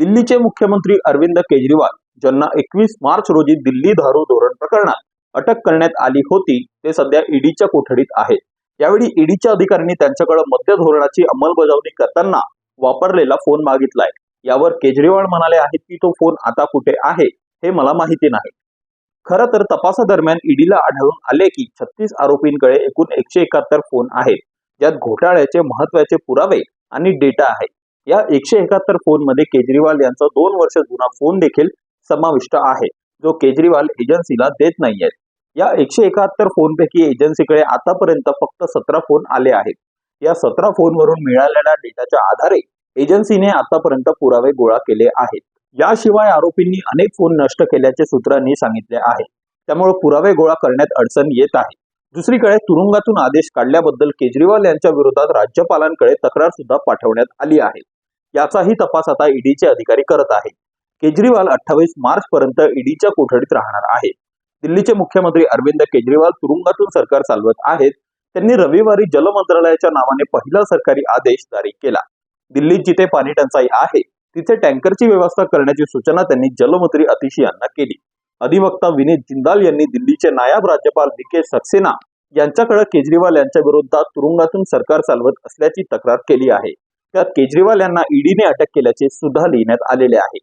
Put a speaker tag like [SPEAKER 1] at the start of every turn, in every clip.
[SPEAKER 1] दिल्लीचे मुख्यमंत्री अरविंद केजरीवाल ज्यांना एकवीस मार्च रोजी दिल्ली दारू धोरण प्रकरणात अटक करण्यात आली होती ते सध्या ईडीच्या कोठडीत आहेत. यावेळी ईडीच्या अधिकाऱ्यांनी त्यांच्याकडे मद्य धोरणाची अंमलबजावणी करताना वापरलेला फोन मागितलाय. यावर केजरीवाल म्हणाले आहेत की तो फोन आता कुठे आहे हे मला माहिती नाही. खरं तर तपासादरम्यान ईडीला आढळून आले की छत्तीस आरोपींकडे एकूण एकशे एकाहत्तर फोन आहेत ज्यात घोटाळ्याचे महत्त्वाचे पुरावे आणि डेटा आहे या एकशे एकाहत्तर फोनमध्ये केजरीवाल यांचा दोन वर्ष जुना फोन देखील समाविष्ट आहे. जो केजरीवाल एजन्सीला देत नाहीयेत या एकशे एकाहत्तर फोनपैकी एजन्सीकडे आतापर्यंत फक्त सतरा फोन आले आहेत. या सतरा फोनवरून मिळालेल्या डेटाच्या आधारे एजन्सीने आतापर्यंत पुरावे गोळा केले आहेत. याशिवाय आरोपींनी अनेक फोन नष्ट केल्याचे सूत्रांनी सांगितले आहे. त्यामुळे पुरावे गोळा करण्यात अडचण येत आहे. दुसरीकडे तुरुंगातून आदेश काढल्याबद्दल केजरीवाल यांच्या विरोधात राज्यपालांकडे तक्रार सुद्धा पाठवण्यात आली आहे. याचाही तपास आता ईडीचे अधिकारी करत आहेत. केजरीवाल अठ्ठावीस मार्च पर्यंत ईडीच्या कोठडीत राहणार आहेत. दिल्लीचे मुख्यमंत्री अरविंद केजरीवाल तुरुंगातून सरकार चालवत आहेत. त्यांनी रविवारी जल मंत्रालयाच्या नावाने पहिला सरकारी आदेश जारी केला. दिल्लीत जिथे पाणी टंचाई आहे तिथे टँकरची व्यवस्था करण्याची सूचना त्यांनी जलमंत्री अतिशी यांना केली. अधिवक्ता विनीत जिंदाल यांनी दिल्लीचे नायब राज्यपाल डी के सक्सेना यांच्याकडे केजरीवाल यांच्या विरोधात तुरुंगातून सरकार चालवत असल्याची तक्रार केली आहे. त्यात केजरीवाल यांना ईडीने अटक केल्याचे सुद्धा लिहिण्यात आलेले आहे.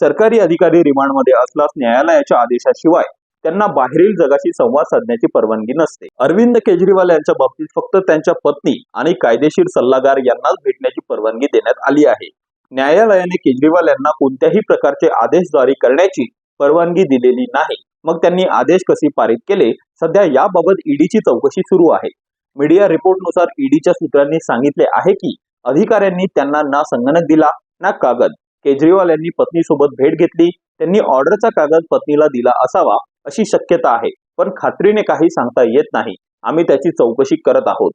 [SPEAKER 1] सरकारी अधिकारी रिमांडमध्ये असल्यास न्यायालयाच्या आदेशाशिवाय त्यांना बाहेरील जगाशी संवाद साधण्याची परवानगी नसते. अरविंद केजरीवाल यांच्या बाबतीत फक्त त्यांच्या पत्नी आणि कायदेशीर सल्लागार यांनाच भेटण्याची परवानगी देण्यात आली आहे. न्यायालयाने केजरीवाल यांना कोणत्याही प्रकारचे आदेश जारी करण्याची परवानगी दिलेली नाही. मग त्यांनी आदेश कसे पारित केले? सध्या याबाबत ईडीची चौकशी सुरू आहे. मीडिया रिपोर्टनुसार ईडीच्या सूत्रांनी सांगितले आहे की अधिकाऱ्यांनी त्यांना ना संगणक दिला ना कागद. केजरीवाल यांनी पत्नीसोबत भेट घेतली त्यांनी ऑर्डरचा कागद पत्नीला दिला असावा अशी शक्यता आहे पण खात्रीने काही सांगता येत नाही. आम्ही त्याची चौकशी करत आहोत.